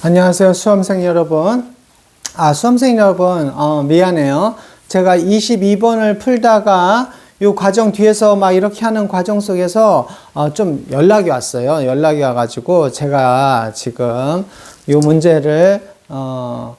안녕하세요, 수험생 여러분. 아, 수험생 여러분, 어, 미안해요. 제가 22번을 풀다가 이 과정 뒤에서 막 이렇게 하는 과정 속에서 어, 좀 연락이 왔어요. 연락이 와가지고 제가 지금 이 문제를 어,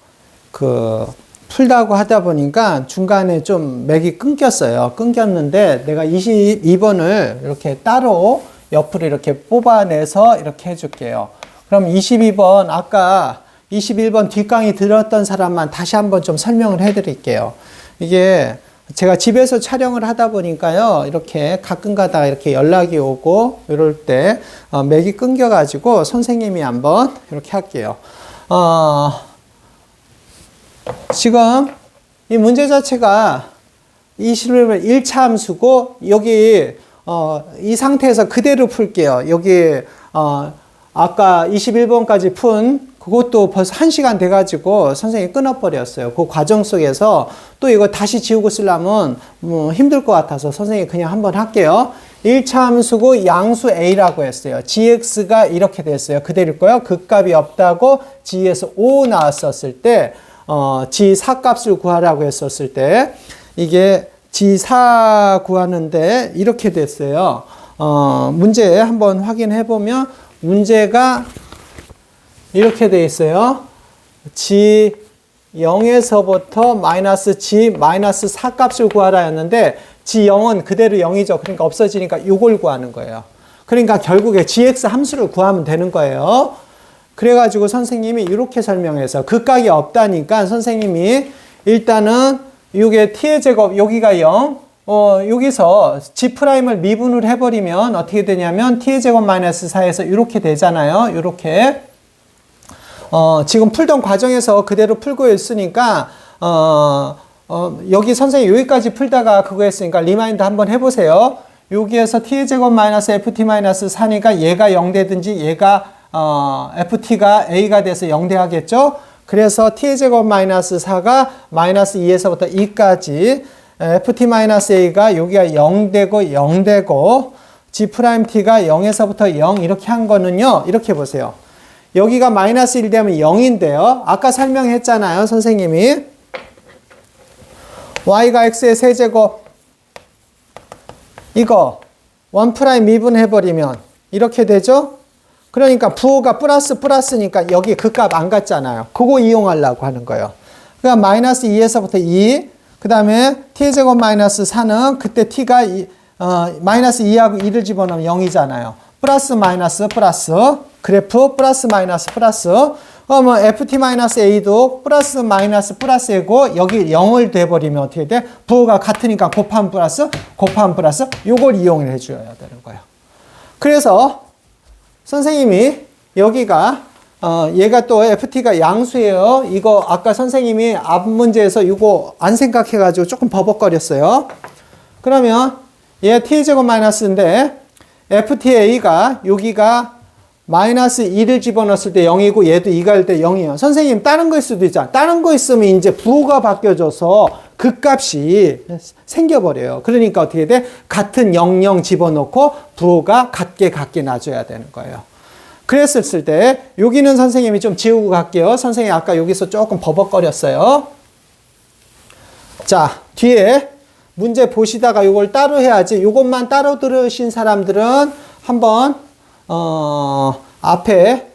그 풀다고 하다 보니까 중간에 좀 맥이 끊겼어요. 끊겼는데 내가 22번을 이렇게 따로 옆으로 이렇게 뽑아내서 이렇게 해줄게요. 그럼 22번 아까 21번 뒷강의 들었던 사람만 다시 한번 좀 설명을 해드릴게요. 이게 제가 집에서 촬영을 하다 보니까요, 이렇게 가끔 가다가 이렇게 연락이 오고, 이럴 때, 어, 맥이 끊겨가지고 선생님이 한번 이렇게 할게요. 어, 지금 이 문제 자체가 21번 1차 함수고, 여기, 어, 이 상태에서 그대로 풀게요. 여기, 어, 아까 21번까지 푼 그것도 벌써 1시간 돼가지고 선생님이 끊어버렸어요. 그 과정 속에서 또 이거 다시 지우고 쓰려면 뭐 힘들 것 같아서 선생님이 그냥 한번 할게요. 1차 함수고 양수 a라고 했어요. gx가 이렇게 됐어요. 그대로일 거요. 극값이 없다고 g에서 5 나왔었을 때 어, g4 값을 구하라고 했었을 때 이게 g4 구하는데 이렇게 됐어요. 어, 문제 한번 확인해 보면 문제가 이렇게 돼 있어요. g 0에서부터 마이너스 g 마이너스 4 값을 구하라 였는데 g 0은 그대로 0이죠. 그러니까 없어지니까 이걸 구하는 거예요. 그러니까 결국에 gx 함수를 구하면 되는 거예요. 그래가지고 선생님이 이렇게 설명해서 극각이 없다니까 선생님이 일단은 이게 t의 제곱 여기가 0 어, 여기서 G'을 미분을 해버리면 어떻게 되냐면 T의 제곱 마이너스 4에서 이렇게 되잖아요. 이렇게. 어, 지금 풀던 과정에서 그대로 풀고 있으니까, 어, 어, 여기 선생님 여기까지 풀다가 그거 했으니까 리마인드 한번 해보세요. 여기에서 T의 제곱 마이너스 FT 마이너스 4니까 얘가 0 되든지 얘가, 어, FT가 A가 돼서 0 돼야겠죠? 그래서 T의 제곱 마이너스 4가 마이너스 2에서부터 2까지 ft-a가 여기가 0 되고 0 되고 g't가 0에서부터 0 이렇게 한 거는요. 이렇게 보세요. 여기가 마이너스 1 되면 0인데요. 아까 설명했잖아요. 선생님이 y가 x의 세제곱 이거 1' 미분해버리면 이렇게 되죠? 그러니까 부호가 플러스 플러스니까 여기 그 값 안 갔잖아요. 그거 이용하려고 하는 거예요. 그러니까 마이너스 2에서부터 2 그 다음에 t의 제곱 마이너스 4는 그때 t가 이, 어, 마이너스 2하고 2를 집어넣으면 0이잖아요. 플러스 마이너스 플러스 그래프 플러스 마이너스 플러스 그러면 ft 마이너스 a도 플러스 마이너스 플러스이고 여기 0을 돼버리면 어떻게 돼? 부호가 같으니까 곱한 플러스 곱한 플러스 요걸 이용을 해줘야 되는 거예요. 그래서 선생님이 여기가 어, 얘가 또 FT가 양수예요. 이거 아까 선생님이 앞 문제에서 이거 안 생각해가지고 조금 버벅거렸어요. 그러면 얘 T제곱 마이너스인데 FTA가 여기가 마이너스 2를 집어넣었을 때 0이고 얘도 2가 할때 0이에요. 선생님 다른 거일 수도 있잖아. 다른 거 있으면 이제 부호가 바뀌어져서 그 값이 생겨버려요. 그러니까 어떻게 돼? 같은 0, 0 집어넣고 부호가 같게 같게 놔줘야 되는 거예요. 그랬을 때 여기는 선생님이 좀 지우고 갈게요. 선생님 아까 여기서 조금 버벅거렸어요. 자, 뒤에 문제 보시다가 이걸 따로 해야지. 이것만 따로 들으신 사람들은 한번 어, 앞에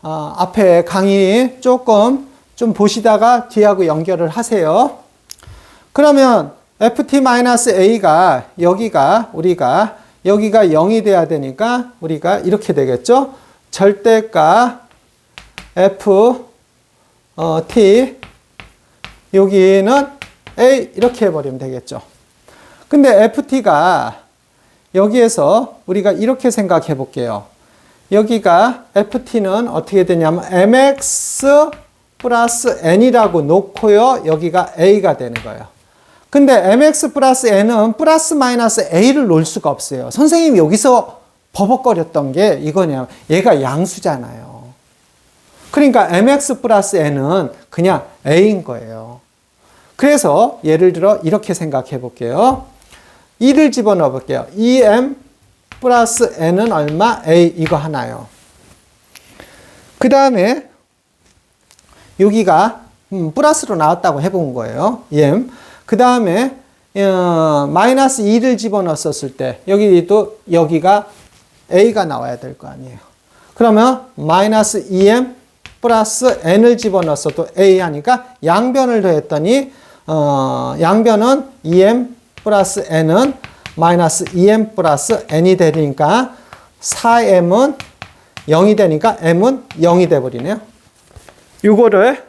어, 앞에 강의 조금 좀 보시다가 뒤하고 연결을 하세요. 그러면 ft-a가 여기가 우리가 여기가 0이 돼야 되니까 우리가 이렇게 되겠죠? 절대가 f 어, t 여기는 a 이렇게 해버리면 되겠죠. 근데 ft가 여기에서 우리가 이렇게 생각해 볼게요. 여기가 ft는 어떻게 되냐면 mx 플러스 n이라고 놓고요. 여기가 a가 되는 거예요. 근데 mx 플러스 n은 플러스 마이너스 a를 놓을 수가 없어요. 선생님이 여기서 버벅거렸던 게 이거냐. 얘가 양수잖아요. 그러니까 mx 플러스 n은 그냥 a인 거예요. 그래서 예를 들어 이렇게 생각해 볼게요. 2를 집어넣어 볼게요. 2m 플러스 n은 얼마? a 이거 하나요. 그 다음에 여기가 음, 플러스로 나왔다고 해본 거예요. EM. 그 다음에 어, 마이너스 2를 집어넣었을 때 여기 또 여기가 A가 나와야 될 거 아니에요. 그러면 마이너스 2M 플러스 N을 집어넣어서 A 하니까 양변을 더했더니 어, 양변은 2M 플러스 N은 마이너스 2M 플러스 N이 되니까 4M은 0이 되니까 M은 0이 돼버리네요. 이거를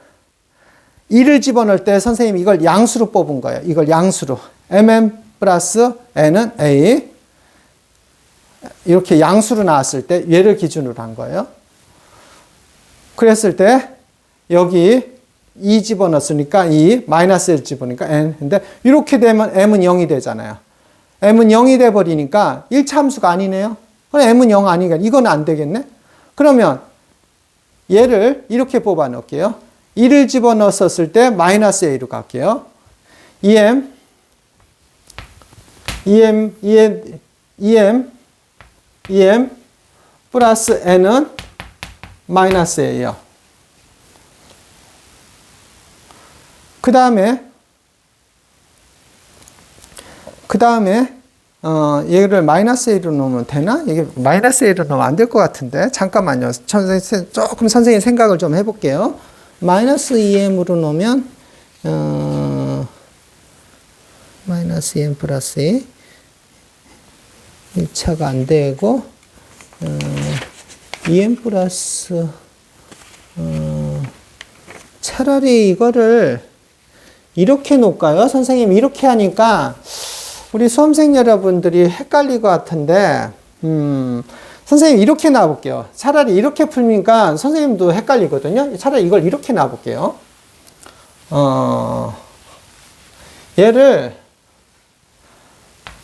2를 집어넣을 때 선생님이 이걸 양수로 뽑은 거예요. 이걸 양수로. mm 플러스 n은 a. 이렇게 양수로 나왔을 때 얘를 기준으로 한 거예요. 그랬을 때 여기 2 집어넣었으니까 2, 마이너스 1 집어넣으니까 n. 근데 이렇게 되면 m은 0이 되잖아요. m은 0이 돼 버리니까 1차 함수가 아니네요. 그럼 m은 0 아니니까 이건 안 되겠네. 그러면 얘를 이렇게 뽑아 놓을게요. 2를 집어넣었을 때 마이너스 a로 갈게요. em, em, em, em, em 플러스 n은 마이너스 a예요. 그 다음에 그 다음에 어, 얘를 마이너스 a로 넣으면 되나? 이게 마이너스 a로 넣으면 안 될 것 같은데 잠깐만요. 선생님, 조금 선생님 생각을 좀 해볼게요. 마이너스 2m으로 놓으면 어, 마이너스 2m 플러스 2 1차가 안 되고 어, 2m 플러스 어, 차라리 이거를 이렇게 놓을까요? 선생님 이렇게 하니까 우리 수험생 여러분들이 헷갈릴 것 같은데 음, 선생님 이렇게 놔볼게요. 차라리 이렇게 풀니까 선생님도 헷갈리거든요. 차라리 이걸 이렇게 놔볼게요. 어, 얘를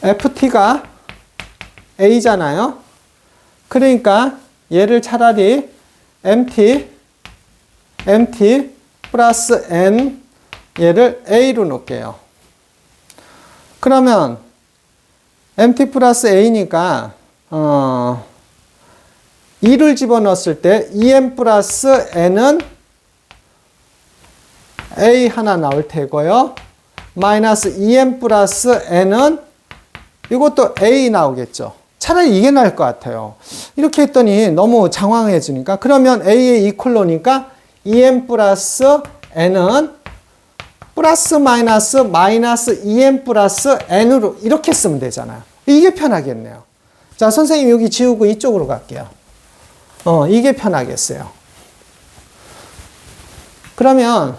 ft가 a잖아요. 그러니까 얘를 차라리 mt mt 플러스 n 얘를 a로 놓을게요. 그러면 mt 플러스 a니까 어, 2를 집어넣었을 때 2m 플러스 n은 a 하나 나올 테고요. 마이너스 2m 플러스 n은 이것도 a 나오겠죠. 차라리 이게 나을 것 같아요. 이렇게 했더니 너무 장황해지니까 그러면 a의 이퀄로니까 2m 플러스 n은 플러스 마이너스 마이너스 2m 플러스 n으로 이렇게 쓰면 되잖아요. 이게 편하겠네요. 자, 선생님 여기 지우고 이쪽으로 갈게요. 어, 이게 편하겠어요. 그러면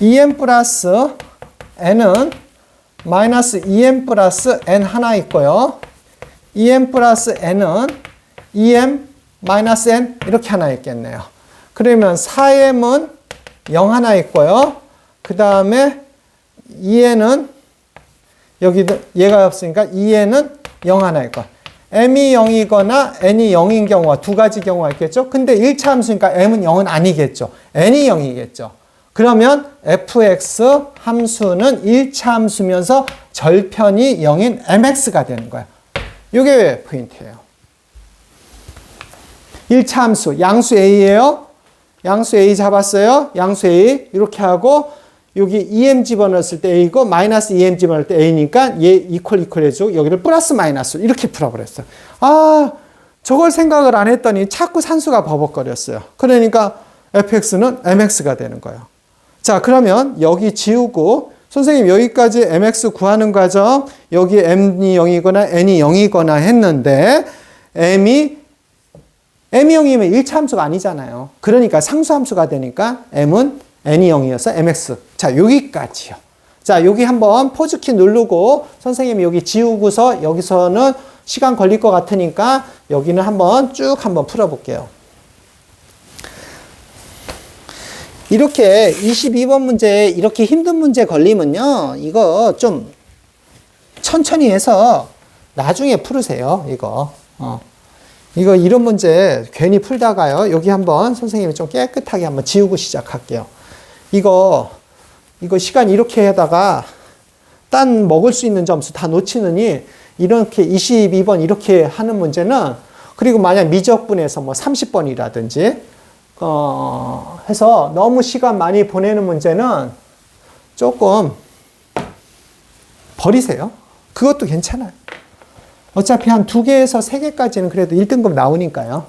2m 플러스 n은 마이너스 2m 플러스 n 하나 있고요. 2m 플러스 n은 2m 마이너스 n 이렇게 하나 있겠네요. 그러면 4m은 0 하나 있고요. 그 다음에 2n은 여기 얘가 없으니까 2n은 0 하나 있고 m이 0이거나 n이 0인 경우가 두 가지 경우가 있겠죠. 근데 1차 함수니까 m은 0은 아니겠죠. n이 0이겠죠. 그러면 fx 함수는 1차 함수면서 절편이 0인 mx가 되는 거예요. 이게 포인트예요. 1차 함수 양수 a예요. 양수 a 잡았어요. 양수 a 이렇게 하고 여기 2m 집어넣었을 때 a고 마이너스 2m 집어넣을 때 a니까 얘 이퀄 이퀄 해주고 여기를 플러스 마이너스 이렇게 풀어버렸어. 아 저걸 생각을 안 했더니 자꾸 산수가 버벅거렸어요. 그러니까 fx는 mx가 되는 거예요. 자 그러면 여기 지우고 선생님 여기까지 mx 구하는 과정 여기 m이 0이거나 n이 0이거나 했는데 m이 m이 0이면 1차 함수가 아니잖아요. 그러니까 상수 함수가 되니까 m은 n이 0이어서 mx. 자, 여기까지요. 자, 여기 한번 포즈키 누르고 선생님이 여기 지우고서 여기서는 시간 걸릴 것 같으니까 여기는 한번 쭉 한번 풀어볼게요. 이렇게 22번 문제 이렇게 힘든 문제 걸리면요. 이거 좀 천천히 해서 나중에 풀으세요. 이거. 어. 이거 이런 문제 괜히 풀다가요. 여기 한번 선생님이 좀 깨끗하게 한번 지우고 시작할게요. 이거 이거 시간 이렇게 하다가 딴 먹을 수 있는 점수 다 놓치느니 이렇게 22번 이렇게 하는 문제는 그리고 만약 미적분에서 뭐 30번이라든지 어, 해서 너무 시간 많이 보내는 문제는 조금 버리세요. 그것도 괜찮아요. 어차피 한 두 개에서 세 개까지는 그래도 1등급 나오니까요.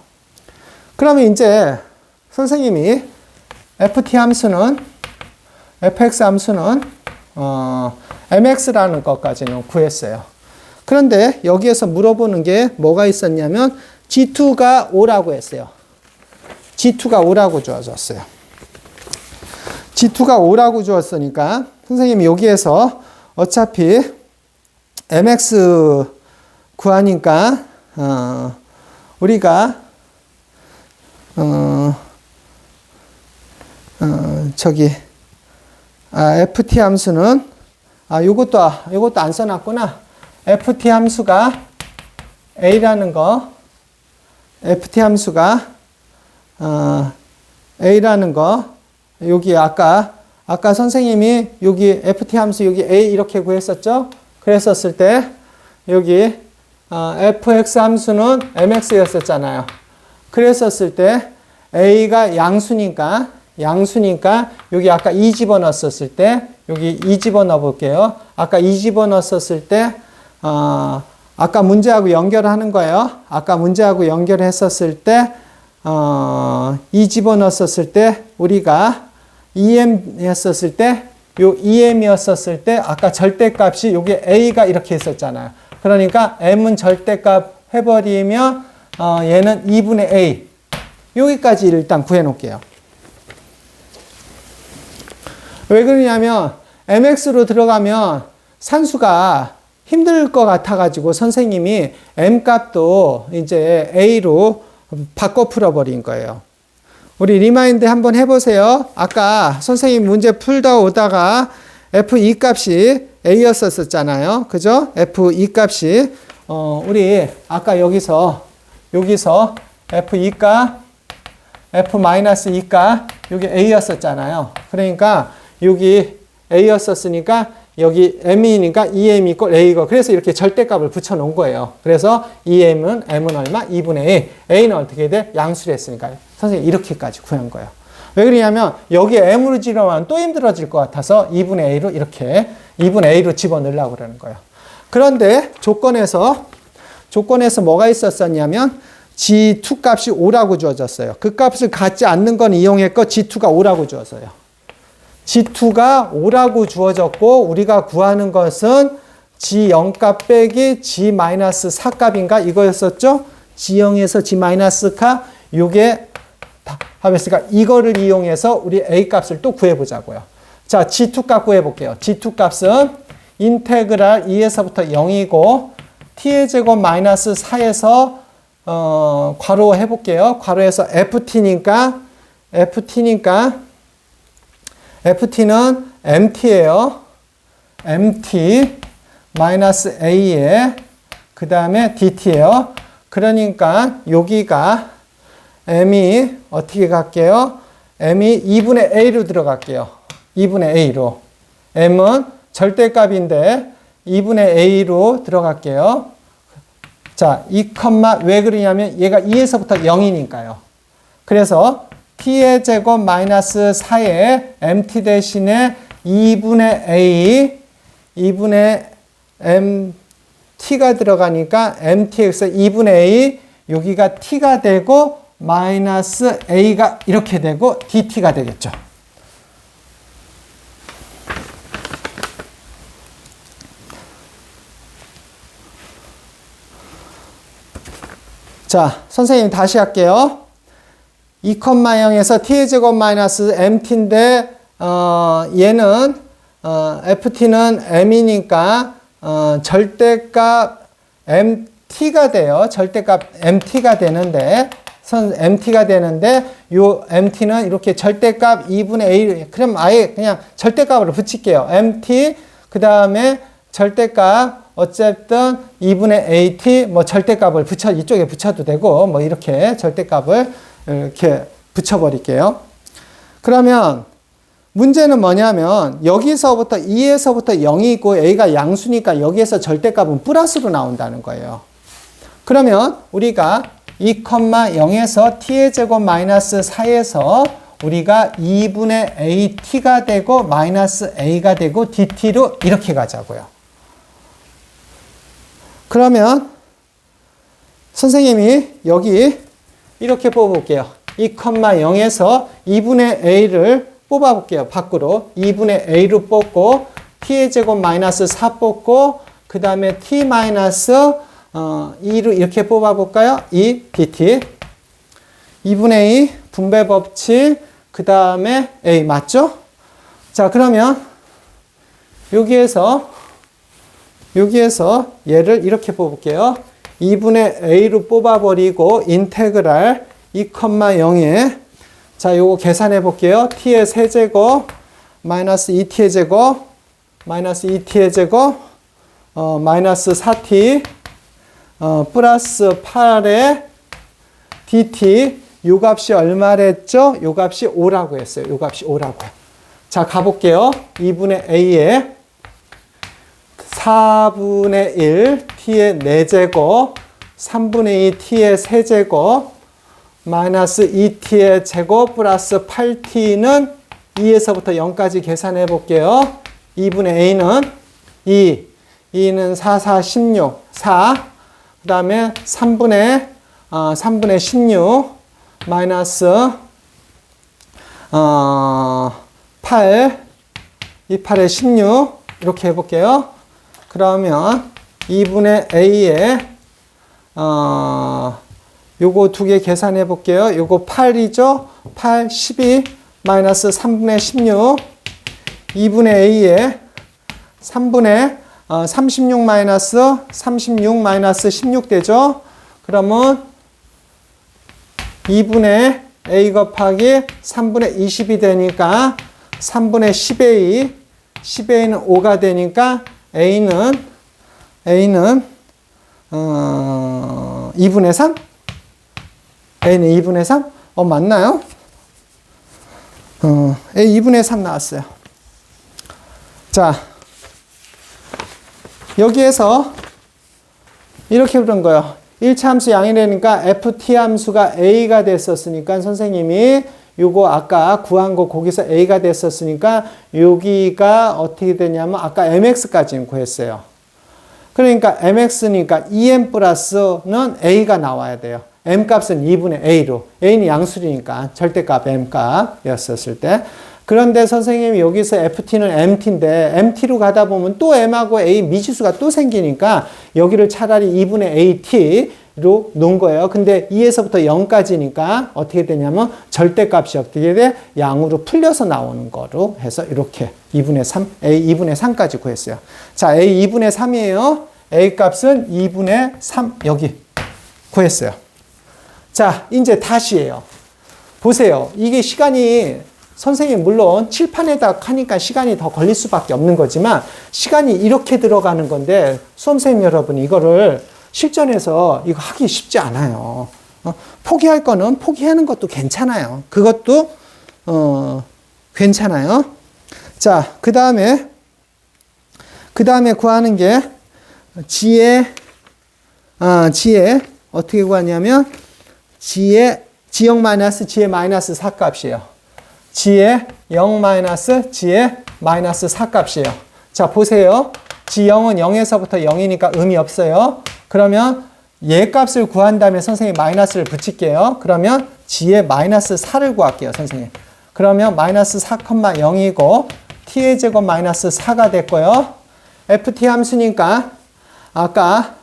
그러면 이제 선생님이 ft 함수는 fx 함수는 어, mx라는 것까지는 구했어요. 그런데 여기에서 물어보는 게 뭐가 있었냐면 g2가 5라고 했어요. G2가 5라고 주어졌어요. g2가 5라고 주었으니까 선생님이 여기에서 어차피 mx 구하니까 어, 우리가 어, 어, 저기 아, ft 함수는 아 요것도 요것도 안 써놨구나. ft 함수가 a라는 거 ft 함수가 어, a라는 거 여기 아까 아까 선생님이 여기 ft 함수 여기 a 이렇게 구했었죠? 그랬었을 때 여기 어, fx 함수는 mx였었잖아요. 그랬었을 때 a가 양수니까 양수니까 여기 아까 2 집어넣었을 때 여기 2 집어넣어 볼게요. 아까 2 집어넣었을 때 어, 아까 문제하고 연결하는 거예요. 아까 문제하고 연결했었을 때 어, 2 집어넣었을 때 우리가 EM 했었을 때, 요 EM이었었을 때, 아까 절대값이 요게 A가 이렇게 있었잖아요. 그러니까 M은 절대값 해버리면, 어, 얘는 2분의 A. 여기까지 일단 구해 놓을게요. 왜 그러냐면, MX로 들어가면 산수가 힘들 것 같아가지고 선생님이 M 값도 이제 A로 바꿔 풀어버린 거예요. 우리 리마인드 한번 해보세요. 아까 선생님 문제 풀다 오다가 F2 값이 A였었잖아요. 그죠? F2 값이, 어, 우리 아까 여기서, 여기서 F2 값, F-2 값, 여기 A였었잖아요. 그러니까 여기 A였었으니까 여기 M이니까 2M 이꼴 A고 그래서 이렇게 절대값을 붙여놓은 거예요. 그래서 2M은 M은 얼마? 2분의 A. A는 어떻게 돼? 양수를 했으니까요. 선생님 이렇게까지 구한 거예요. 왜 그러냐면 여기에 M으로 집어넣으면 또 힘들어질 것 같아서 2분의 A로 이렇게 2분의 A로 집어넣으려고 그러는 거예요. 그런데 조건에서 조건에서 뭐가 있었었냐면 G2 값이 5라고 주어졌어요. 그 값을 갖지 않는 건 이용했고 G2가 5라고 주어져요. G2가 5라고 주어졌고 우리가 구하는 것은 G0 값 빼기 G-4 값인가 이거였었죠? G0에서 G-가 요게 하면서가 이거를 이용해서 우리 A 값을 또 구해 보자고요. 자, G2 값 구해 볼게요. G2 값은 인테그랄 2에서부터 0이고 t의 제곱 마이너스 4에서 어, 괄호 해 볼게요. 괄호에서 ft니까 ft니까 ft는 mt예요. mt 마이너스 a에 그 다음에 dt예요. 그러니까 여기가 m이 어떻게 갈게요? m이 2분의 a로 들어갈게요. 2분의 a로. m은 절대값인데 2분의 a로 들어갈게요. 자, 2, 왜 그러냐면 얘가 2에서부터 0이니까요. 그래서 t의 제곱 마이너스 4에 mt 대신에 2분의 a, 2분의 mt가 들어가니까 mtx 2분의 a, 여기가 t가 되고 마이너스 a가 이렇게 되고 dt가 되겠죠. 자, 선생님 다시 할게요. 2,0에서 t의 제곱 마이너스 mt인데 어, 얘는 어, ft는 m이니까 어, 절대값 mt가 돼요. 절대값 mt가 되는데 선 mt가 되는데 요 mt는 이렇게 절대값 2분의 a 그럼 아예 그냥 절대값으로 붙일게요. mt 그 다음에 절대값 어쨌든 2분의 at 뭐 절대값을 붙여 이쪽에 붙여도 되고 뭐 이렇게 절대값을 이렇게 붙여버릴게요. 그러면 문제는 뭐냐면 여기서부터 2에서부터 0이 있고 a가 양수니까 여기에서 절대값은 플러스로 나온다는 거예요. 그러면 우리가 2,0에서 t의 제곱 마이너스 4에서 우리가 2분의 at가 되고 마이너스 a가 되고 dt로 이렇게 가자고요. 그러면 선생님이 여기 이렇게 뽑아볼게요. 2,0에서 2분의 a를 뽑아볼게요. 밖으로 2분의 a로 뽑고 t의 제곱 마이너스 4 뽑고 그 다음에 t 마이너스 어, 2로 이렇게 뽑아볼까요? 2 dt 2분의 2 분배 법칙 그 다음에 a 맞죠? 자 그러면 여기에서 여기에서 얘를 이렇게 뽑을게요. 2분의 a로 뽑아버리고 인테그랄 2,0에 자 요거 계산해 볼게요. t의 세제곱 마이너스 2t의 제곱 마이너스 2t의 제곱 어, 마이너스 4t 어, 플러스 8의 dt 요 값이 얼마랬죠? 요 값이 5라고 했어요. 요 값이 5라고. 자, 가볼게요. 2분의 a에 4분의 1 t의 4제곱 3분의 2 t의 세제곱 마이너스 2t의 제곱 플러스 8t는 2에서부터 0까지 계산해 볼게요. 2분의 a는 2, 2는 4, 4, 16, 4. 그 다음에 3분의, 어, 3분의 16, 마이너스, 어, 8, 2, 8에 16. 이렇게 해볼게요. 그러면 2분의 a에, 어, 요거 두 개 계산해 볼게요. 요거 8이죠? 8, 12, 마이너스 3분의 16, 2분의 a에 3분의 어, 36 마이너스 36 마이너스 16 되죠? 그러면 2분의 a 곱하기 3분의 20이 되니까 3분의 10a, 10a는 5가 되니까 a는 a는 어, 2분의 3? a는 2분의 3? 어 맞나요? 어, a 2분의 3 나왔어요. 자, 여기에서 이렇게 그런 거예요. 1차 함수 양이라니까 ft 함수가 a가 됐었으니까 선생님이 요거 아까 구한 거 거기서 a가 됐었으니까 여기가 어떻게 되냐면 아까 mx까지는 구했어요. 그러니까 mx니까 2m 플러스는 a가 나와야 돼요. m 값은 2분의 a로 a는 양수리니까 절대값 m 값이었을 때 그런데 선생님이 여기서 FT는 MT인데 MT로 가다 보면 또 M하고 A 미지수가 또 생기니까 여기를 차라리 2분의 AT 로 놓은 거예요. 근데 2에서부터 0까지니까 어떻게 되냐면 절대값이 어떻게 돼? 양으로 풀려서 나오는 거로 해서 이렇게 2분의 3, A 2분의 3까지 구했어요. 자, A 2분의 3이에요. A 값은 2분의 3 여기 구했어요. 자, 이제 다시예요. 보세요. 이게 시간이 선생님 물론 칠판에다 하니까 시간이 더 걸릴 수밖에 없는 거지만 시간이 이렇게 들어가는 건데 수험생 여러분 이거를 실전에서 이거 하기 쉽지 않아요. 어, 포기할 거는 포기하는 것도 괜찮아요. 그것도 어, 괜찮아요. 자, 그 다음에 그 다음에 구하는 게 지혜 아, 지혜 어떻게 구하냐면 지혜 지역 마이너스 지혜 마이너스 4 값이에요. g의 0 마이너스 g의 마이너스 4 값이에요. 자, 보세요. G0은 0에서부터 0이니까 의미 없어요. 그러면 얘 값을 구한 다음에 선생님 마이너스를 붙일게요. 그러면 g의 마이너스 4를 구할게요, 선생님. 그러면 마이너스 4,0이고 t의 제곱 마이너스 4가 됐고요. ft 함수니까 아까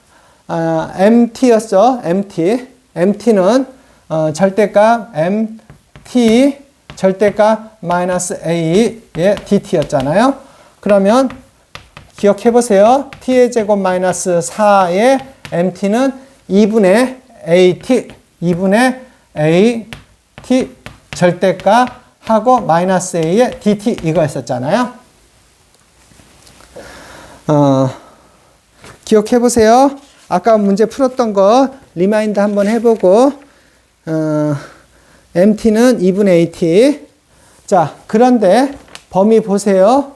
어, mt였죠, mt. mt는 어, 절대값 mt 절대값 마이너스 a의 dt였잖아요. 그러면 기억해 보세요. t의 제곱 마이너스 4의 mt는 2분의 at, 2분의 at 절대값 하고 마이너스 a의 dt 이거였었잖아요. 어, 기억해 보세요. 아까 문제 풀었던 거 리마인드 한번 해보고 어, MT는 2분의 AT. 자, 그런데 범위 보세요.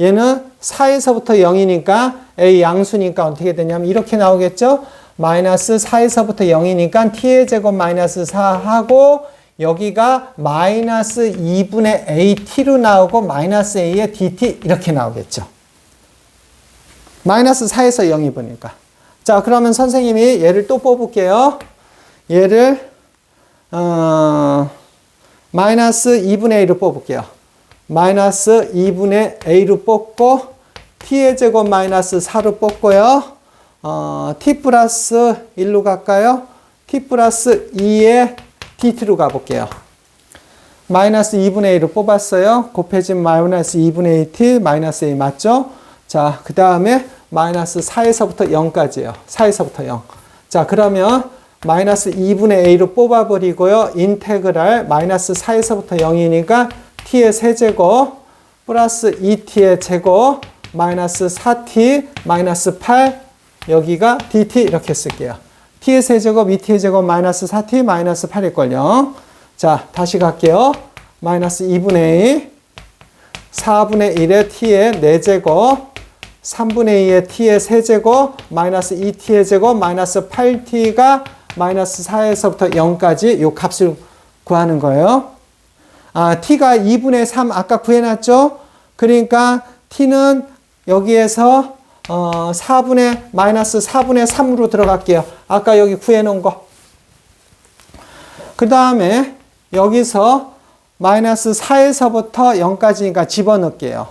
얘는 4에서부터 0이니까 A 양수니까 어떻게 되냐면 이렇게 나오겠죠? 마이너스 4에서부터 0이니까 t의 제곱 마이너스 4 하고 여기가 마이너스 2분의 at로 나오고 마이너스 a의 dt 이렇게 나오겠죠. 마이너스 4에서 0이 보니까. 자, 그러면 선생님이 얘를 또 뽑을게요. 얘를 어, 마이너스 2분의 a로 뽑을게요. 마이너스 2분의 a로 뽑고 t의 제곱 마이너스 4로 뽑고요. 어, t 플러스 1로 갈까요? t 플러스 2의 dt로 가볼게요. 마이너스 2분의 1을 뽑았어요. 곱해진 마이너스 2분의 1t 마이너스 a 맞죠? 자, 그 다음에 마이너스 4에서부터 0까지예요. 4에서부터 0. 자, 그러면 마이너스 2분의 a로 뽑아버리고요. 인테그랄 마이너스 4에서부터 0이니까 t의 세제곱 플러스 2t의 제곱 마이너스 4t 마이너스 8 여기가 dt 이렇게 쓸게요. t의 세제곱 2t의 제곱 마이너스 4t 마이너스 8일걸요. 자 다시 갈게요. 마이너스 2분의 2 4분의 1의 t의 4제곱 3분의 2의 t의 세제곱 마이너스 2t의 제곱 마이너스 8t가 마이너스 4에서부터 0까지 요 값을 구하는 거예요. 아, t가 2분의 3 아까 구해놨죠? 그러니까 t는 여기에서 어, 4분의 마이너스 4분의 3으로 들어갈게요. 아까 여기 구해놓은 거. 그 다음에 여기서 마이너스 4에서부터 0까지니까 집어넣을게요.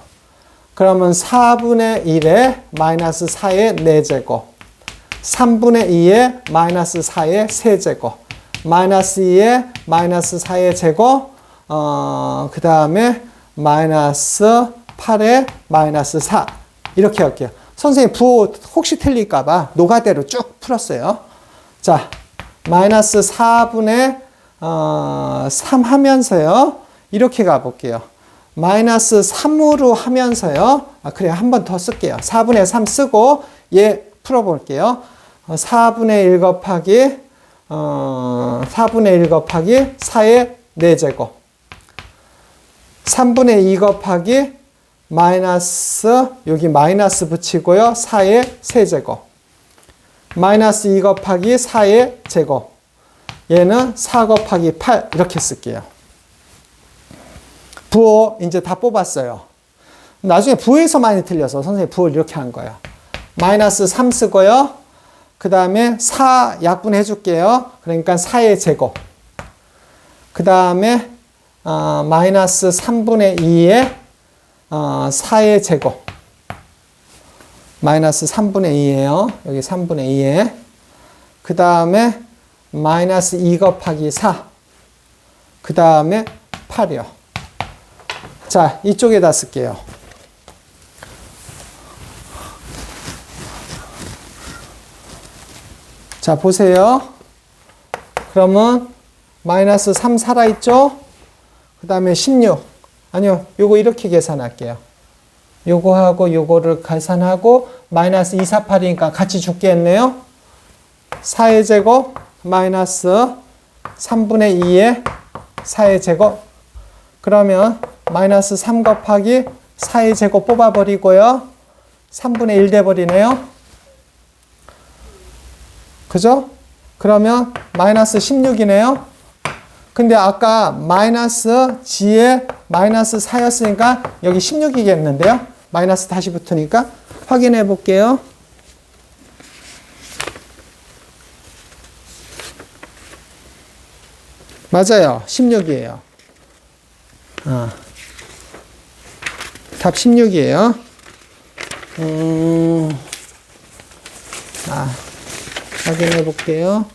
그러면 4분의 1에 마이너스 4의 4제곱 3분의 2에 마이너스 4의 세제곱 마이너스 2에 마이너스 4의 제곱 어, 그 다음에 마이너스 8에 마이너스 4 이렇게 할게요. 선생님 부호 혹시 틀릴까봐 노가대로 쭉 풀었어요. 자 마이너스 4분의 어, 3 하면서요. 이렇게 가볼게요. 마이너스 3으로 하면서요. 아, 그래, 한 번 더 쓸게요. 4분의 3 쓰고, 얘 풀어볼게요. 어, 4분의 1 곱하기, 어, 4분의 1 곱하기 4의 4제곱. 3분의 2 곱하기 마이너스, 여기 마이너스 붙이고요. 4의 세제곱. 마이너스 2 곱하기 4의 제곱. 얘는 4 곱하기 8 이렇게 쓸게요. 부호 이제 다 뽑았어요. 나중에 부호에서 많이 틀려서 선생님 부호를 이렇게 한 거예요. 마이너스 3 쓰고요. 그 다음에 4 약분해 줄게요. 그러니까 4의 제곱. 그 다음에 어, 마이너스 3분의 2의 어, 4의 제곱. 마이너스 3분의 2예요. 여기 3분의 2에. 그 다음에 마이너스 2 곱하기 4. 그 다음에 8이요. 자, 이쪽에다 쓸게요. 자, 보세요. 그러면 마이너스 3 살아있죠? 그 다음에 16. 아니요, 요거 이렇게 계산할게요. 요거하고 요거를 계산하고 마이너스 2, 4, 8이니까 같이 죽겠네요. 4의 제곱 마이너스 3분의 2의 4의 제곱 그러면 마이너스 3 곱하기 4의 제곱 뽑아버리고요. 3분의 1 돼버리네요. 그죠? 그러면 마이너스 16이네요. 근데 아까 마이너스 g에 마이너스 4였으니까 여기 16이겠는데요. 마이너스 다시 붙으니까 확인해 볼게요. 맞아요. 16이에요. 어. 답 16이에요. 음, 아, 확인해 볼게요.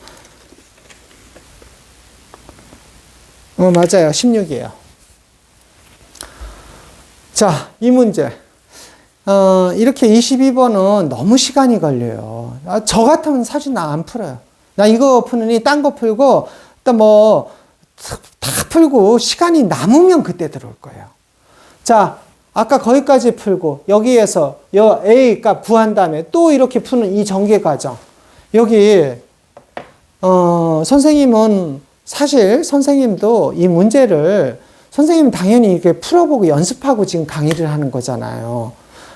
어, 맞아요. 16이에요. 자, 이 문제. 어, 이렇게 22번은 너무 시간이 걸려요. 아, 저 같으면 사실 나 안 풀어요. 나 이거 푸느니 딴 거 풀고, 일단 뭐, 다 풀고 시간이 남으면 그때 들어올 거예요. 자, 아까 거기까지 풀고 여기에서 여 A 값 구한 다음에 또 이렇게 푸는 이 전개 과정. 여기 어, 선생님은 사실 선생님도 이 문제를 선생님 당연히 이렇게 풀어보고 연습하고 지금 강의를 하는 거잖아요.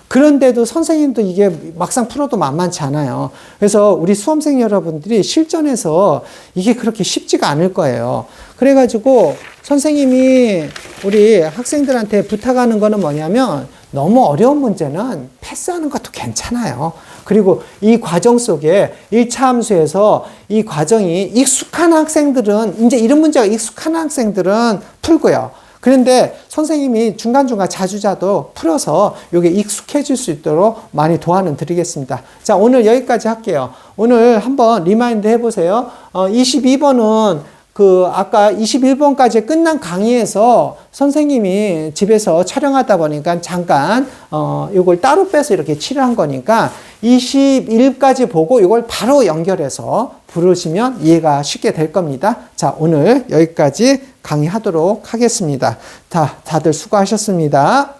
그런데도 선생님도 이게 막상 풀어도 만만치 않아요. 그래서 우리 수험생 여러분들이 실전에서 이게 그렇게 쉽지가 않을 거예요. 그래가지고 선생님이 우리 학생들한테 부탁하는 거는 뭐냐면 너무 어려운 문제는 패스하는 것도 괜찮아요. 그리고 이 과정 속에 1차 함수에서 이 과정이 익숙한 학생들은 이제 이런 문제가 익숙한 학생들은 풀고요. 그런데 선생님이 중간중간 자주자도 풀어서 이게 익숙해질 수 있도록 많이 도와는 드리겠습니다. 자, 오늘 여기까지 할게요. 오늘 한번 리마인드 해보세요. 어, 22번은 그 아까 21번까지 끝난 강의에서 선생님이 집에서 촬영하다 보니까 잠깐 어 이걸 따로 빼서 이렇게 칠한 거니까 21까지 보고 이걸 바로 연결해서 부르시면 이해가 쉽게 될 겁니다. 자, 오늘 여기까지 강의하도록 하겠습니다. 다 다들 수고하셨습니다.